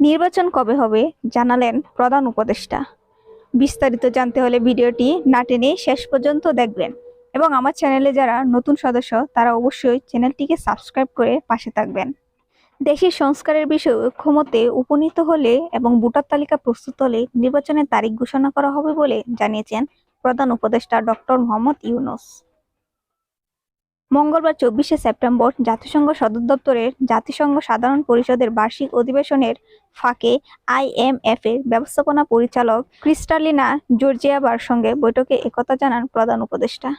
নির্বাচন কবে হবে জানালেন প্রধান উপদেষ্টা। বিস্তারিত জানতে হলে ভিডিওটি না টেনে শেষ পর্যন্ত দেখবেন। এবং আমার চ্যানেলে যারা নতুন সদস্য, তারা অবশ্যই চ্যানেলটিকে সাবস্ক্রাইব করে পাশে থাকবেন। দেশের সংস্কারের বিষয়ে ক্ষমতে উপনীত হলে এবং ভোটার তালিকা প্রস্তুত হলে নির্বাচনের তারিখ ঘোষণা করা হবে বলে জানিয়েছেন প্রধান উপদেষ্টা ডক্টর মোহাম্মদ ইউনুস। মঙ্গলবার চব্বিশে সেপ্টেম্বর জাতিসংঘ সদর দপ্তরের জাতিসংঘ সাধারণ পরিষদের বার্ষিক অধিবেশনের ফাঁকে আইএমএফ এর ব্যবস্থাপনা পরিচালক ক্রিস্টালিনা জর্জিয়াবার সঙ্গে বৈঠকে একথা জানান প্রধান উপদেষ্টা।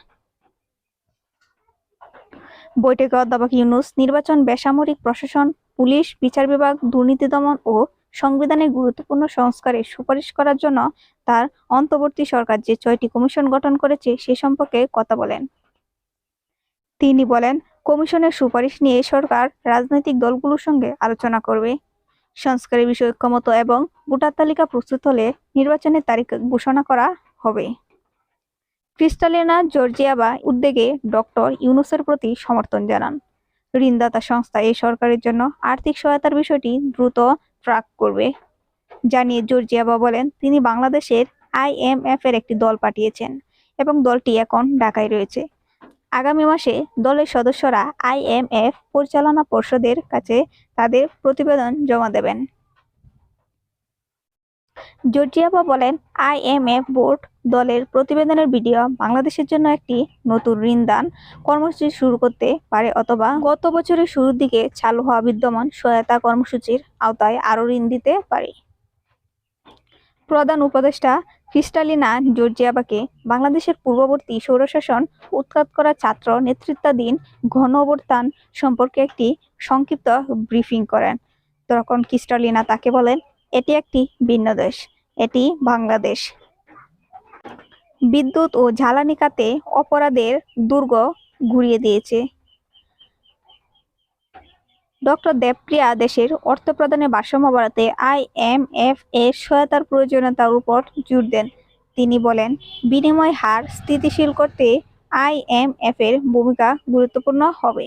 বৈঠকে অধ্যাপক ইউনুস, নির্বাচন, বেসামরিক প্রশাসন, পুলিশ, বিচার বিভাগ, দুর্নীতি দমন ও সংবিধানের গুরুত্বপূর্ণ সংস্কারে সুপারিশ করার জন্য তার অন্তর্বর্তী সরকার যে ছয়টি কমিশন গঠন করেছে সে সম্পর্কে কথা বলেন। তিনি বলেন, কমিশনের সুপারিশ নিয়ে সরকার রাজনৈতিক দলগুলোর সঙ্গে আলোচনা করবে। সংস্কারের বিষয়ে ঐক্যমত এবং ভোটার তালিকা প্রস্তুত হলে নির্বাচনের তারিখ ঘোষণা করা হবে। ক্রিস্টালিনা জর্জিয়াবা উদ্যোগে ডক্টর ইউনুসের প্রতি সমর্থন জানান। ঋণদাতা সংস্থা এই সরকারের জন্য আর্থিক সহায়তার বিষয়টি দ্রুত ট্র্যাক করবে। জানিয়ে জর্জিয়াবা বলেন, তিনি বাংলাদেশের আইএমএফ এর একটি দল পাঠিয়েছেন এবং দলটি এখন ঢাকায় রয়েছে। আগামী মাসে দলের সদস্যরা আইএমএফ পরিচালনা পর্ষদের কাছে তাদের প্রতিবেদন জমা দেবেন। জর্জিয়াবা বলেন আইএমএফ বোর্ড দলের প্রতিবেদনের ভিডিও বাংলাদেশের জন্য একটি নতুন ঋণদান কর্মসূচি শুরু করতে পারে অথবা গত বছরের শুরুর দিকে চালু হওয়া বিদ্যমান সহায়তা কর্মসূচির আওতায় আরও ঋণ দিতে পারে। প্রধান উপদেষ্টা ক্রিস্টালিনা জর্জিয়াবাকে বাংলাদেশের পূর্ববর্তী স্বৈরশাসন উৎখাত করা ছাত্র নেতৃত্বাধীন ঘন অবস্থান সম্পর্কে একটি সংক্ষিপ্ত ব্রিফিং করেন। তখন ক্রিস্টালিনা তাকে বলেন, এটি একটি ভিন্ন দেশ, এটি বাংলাদেশ। বিদ্যুৎ ও জ্বালানি খাতে অপরাধের দুর্গ ঘুরিয়ে দিয়েছে। ডক্টর দেবপ্রিয়া দেশের অর্থ প্রদানের ভারসাম্য বাড়াতে আইএমএফ এর সহায়তার প্রয়োজনীয়তার উপর জোর দেন। তিনি বলেন, বিনিময় হার স্থিতিশীল করতে আইএমএফ এর ভূমিকা গুরুত্বপূর্ণ হবে।